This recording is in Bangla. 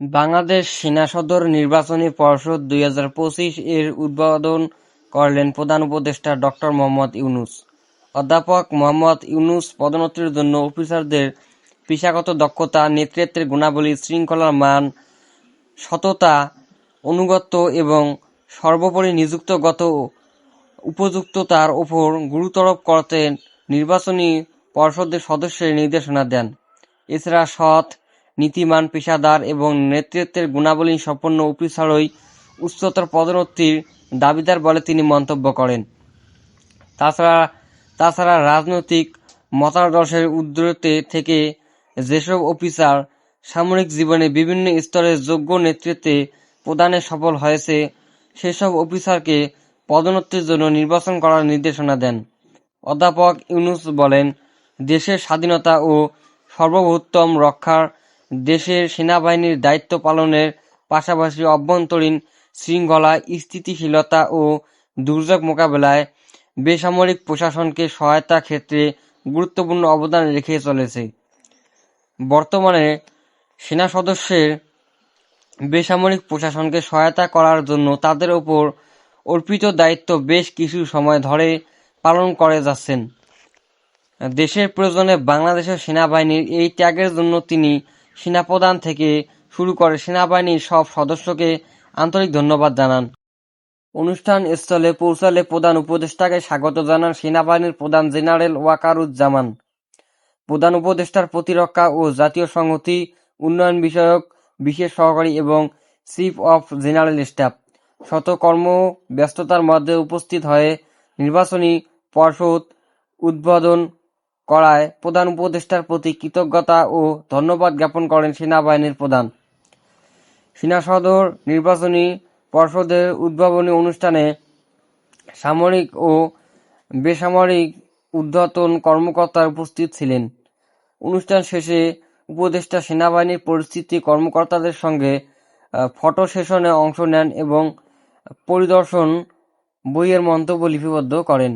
বাংলাদেশ সেনা সদর নির্বাচনী পর্ষদ দুই হাজার পঁচিশ এর উদ্বোধন করলেন প্রধান উপদেষ্টা ডক্টর মোহাম্মদ ইউনূস। অধ্যাপক মোহাম্মদ ইউনূস পদোন্নতির জন্য অফিসারদের পেশাগত দক্ষতা, নেতৃত্বের গুণাবলী, শৃঙ্খলার মান, সততা, আনুগত্য এবং সর্বোপরি নিযুক্তিগত উপযুক্ততার ওপর গুরুত্বারোপ করতে নির্বাচনী পর্ষদের সদস্যদের নির্দেশনা দেন। এছাড়া সৎ, নীতিমান, পেশাদার এবং নেতৃত্বের গুণাবলী সম্পন্ন অফিসারই উচ্চতর পদোন্নতির দাবিদার বলে তিনি মন্তব্য করেন। তাছাড়া তাছাড়া রাজনৈতিক মতাদর্শের ঊর্ধ্বে থেকে যেসব অফিসার সামরিক জীবনে বিভিন্ন স্তরে যোগ্য নেতৃত্বে প্রদানে সফল হয়েছে, সেসব অফিসারকে পদোন্নতির জন্য নির্বাচন করার নির্দেশনা দেন। অধ্যাপক ইউনুস বলেন, দেশের স্বাধীনতা ও সার্বভৌমত্ব রক্ষায় দেশের সেনাবাহিনীর দায়িত্ব পালনের পাশাপাশি অভ্যন্তরীণ শৃঙ্খলা, স্থিতিশীলতা ও দুর্যোগ মোকাবেলায় বেসামরিক প্রশাসনকে সহায়তার ক্ষেত্রে গুরুত্বপূর্ণ অবদান রেখে চলেছে। বর্তমানে সেনা সদস্যের বেসামরিক প্রশাসনকে সহায়তা করার জন্য তাদের ওপর অর্পিত দায়িত্ব বেশ কিছু সময় ধরে পালন করে যাচ্ছেন। দেশের প্রয়োজনে বাংলাদেশের সেনাবাহিনীর এই ত্যাগের জন্য তিনি সেনাপ্রধান থেকে শুরু করে সেনাবাহিনীর সব সদস্যকে আন্তরিক ধন্যবাদ জানান। অনুষ্ঠান স্থলে পৌঁছালে প্রধান উপদেষ্টাকে স্বাগত জানান সেনাবাহিনীর প্রধান জেনারেল ওয়াকারুজ্জামান। প্রধান উপদেষ্টার প্রতিরক্ষা ও জাতীয় সংহতি, উন্নয়ন বিষয়ক, বিশেষ সহকারী এবং চিফ অব জেনারেল স্টাফ শত কর্ম ব্যস্ততার মধ্যে উপস্থিত হয়ে নির্বাচনী পর্ষদ উদ্বোধন করায় প্রধান উপদেষ্টার প্রতি কৃতজ্ঞতা ও ধন্যবাদ জ্ঞাপন করেন সেনাবাহিনীর প্রধান। সেনা সদর নির্বাচনী পর্ষদের উদ্ভাবনী অনুষ্ঠানে সামরিক ও বেসামরিক ঊর্ধ্বতন কর্মকর্তারা উপস্থিত ছিলেন। অনুষ্ঠান শেষে উপদেষ্টা সেনাবাহিনীর পরিস্থিতি কর্মকর্তাদের সঙ্গে ফটো সেশনে অংশ নেন এবং পরিদর্শন বইয়ের মন্তব্য লিপিবদ্ধ করেন।